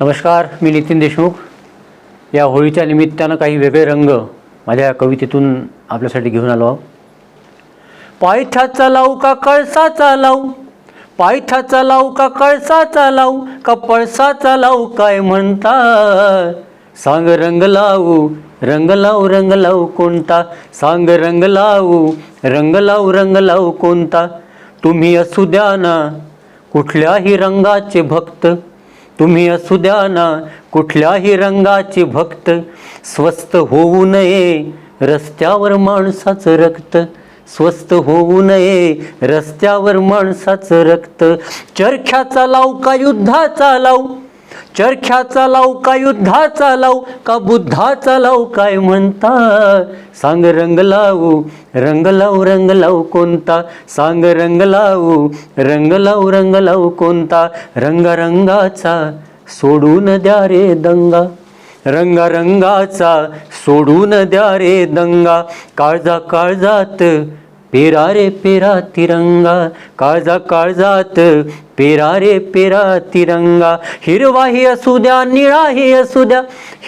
नमस्कार मी नितीन देशमुख. या होळीच्या निमित्तानं काही वेगळे रंग माझ्या या कवितेतून आपल्यासाठी घेऊन आलो आहो पायथ्याचा लावू का कळसाचा लावू? पायथ्याचा लावू का कळसाचा लावू? का पळसाचा लावू काय म्हणता सांग रंग लावू रंग लावू रंग लावू कोणता? सांग रंग लावू रंग लावू रंग लावू कोणता? तुम्ही असू द्या ना कुठल्याही रंगाचे भक्त तुम्ही असू द्या ना कुठल्याही रंगाचे भक्त स्वस्त होऊ नये रस्त्यावर माणसाचं रक्त स्वस्त होऊ नये रस्त्यावर माणसाचं रक्त चरख्याचा लाव का युद्धाचा लाव? चरख्याचा लाव का युद्धाचा लाव? का बुद्धाचा लाव? काय म्हणता सांग रंग लावू रंग लावू रंग लावू कोणता? सांग रंग लावू रंग लावू रंग लावू कोणता? रंगारंगाचा सोडून द्या रे दंगा. रंगारंगाचा सोडून द्या रे दंगा. काळजा काळजात पेरा रे पेरा तिरंगा काळजा काळजात पेरा रे पेरा तिरंगा. हिरवाही असू द्या निळाही असू द्या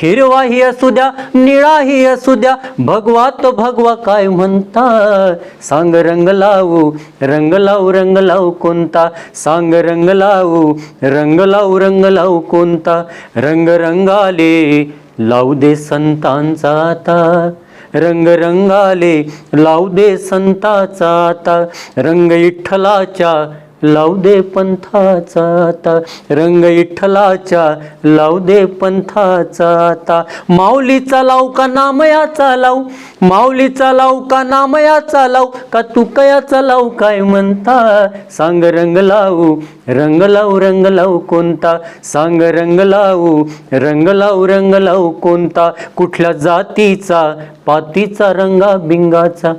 हिरवाही असू द्या निळाही असू द्या. भगवा तो भगवा काय म्हणता? सांग रंग लावू रंग लावू रंग लावू कोणता? सांग रंग लावू रंग लावू रंग लावू कोणता? रंग रंगाले लावू दे संतांचा आता. रंग रंगाले लावू दे संताचा आता. रंग विठ्ठलाच्या लावू दे पंथाचा आता. रंग इठलाचा लावू दे पंथाचा आता. माऊलीचा लाव का नामयाचा लाव? माऊलीचा लाव का नामयाचा लाव? का तुकयाचा लाव? काय म्हणता? सांग रंग लावू रंग लावू रंग लावू कोणता? सांग रंग लावू रंग लावू रंग लावू कोणता? कुठल्या जातीचा पातीचा रंगा बिंगाचा?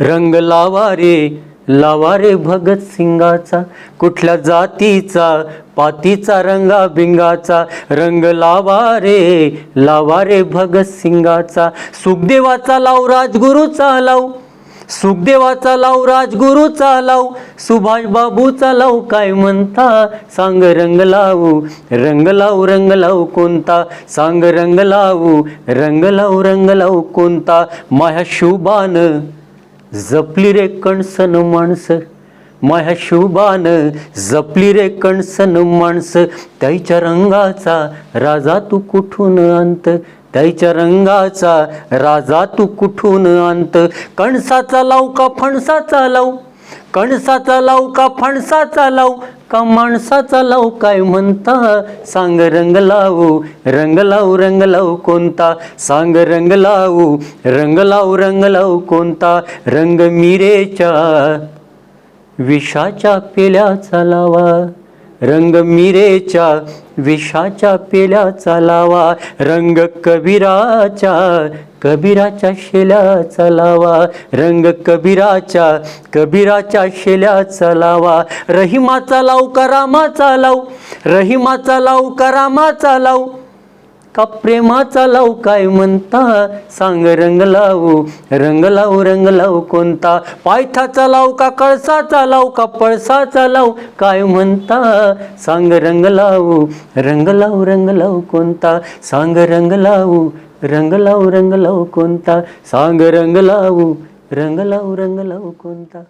रंग लावा रे लावा रे भगत सिंगाचा कुठल्या जातीचा पातीचा रंगा बिंगाचा रंग लावा रे लावा रे भगत सिंगाचा. सुखदेवाचा लाव राजगुरूचा लाव सुखदेवाचा लाव राजगुरूचा लाव सुभाष बाबूचा लाव काय म्हणता? सांग रंग लावू रंग लावू रंग लावू कोणता? सांग रंग लावू रंग लावू रंग लावू कोणता? माया शुभान जपली रे कणसन माणसं. माया शुभान जपली रे कणसन माणसं. त्याच्या रंगाचा राजा तू कुठून अंत त्याच्या रंगाचा राजा तू कुठून अंत कणसाचा लाव का फणसाचा लाव? कणसाचा लाव का फणसाचा लाव? का माणसाचा लाव काय म्हणता? सांग रंग लावू रंग लावू रंग लावू कोणता? सांग रंग लावू रंग लावू रंग लावू कोणता? रंग मिरेच्या विषाच्या पेल्याचा लावा रंग मिरेच्या विषाच्या पेल्याचा लावा रंग कबीराच्या कबीराच्या शेल्याचा लावा रंग कबीराच्या कबीराच्या शेल्याचा लावा. रहिमाचा लाव करामाचा लाव रहिमाचा लाव करामाचा लाव. का प्रेमाचा लावू काय म्हणता? सांग रंग लावू रंग लावू रंग लावू कोणता? पायथाचा लाव का कळसाचा लावू का पळसाचा लावू काय म्हणता? सांग रंग लावू रंग लावू रंग लावू कोणता? सांग रंग लावू रंग लावू रंग लावू कोणता? सांग रंग लावू रंग लावू रंग लावू कोणता?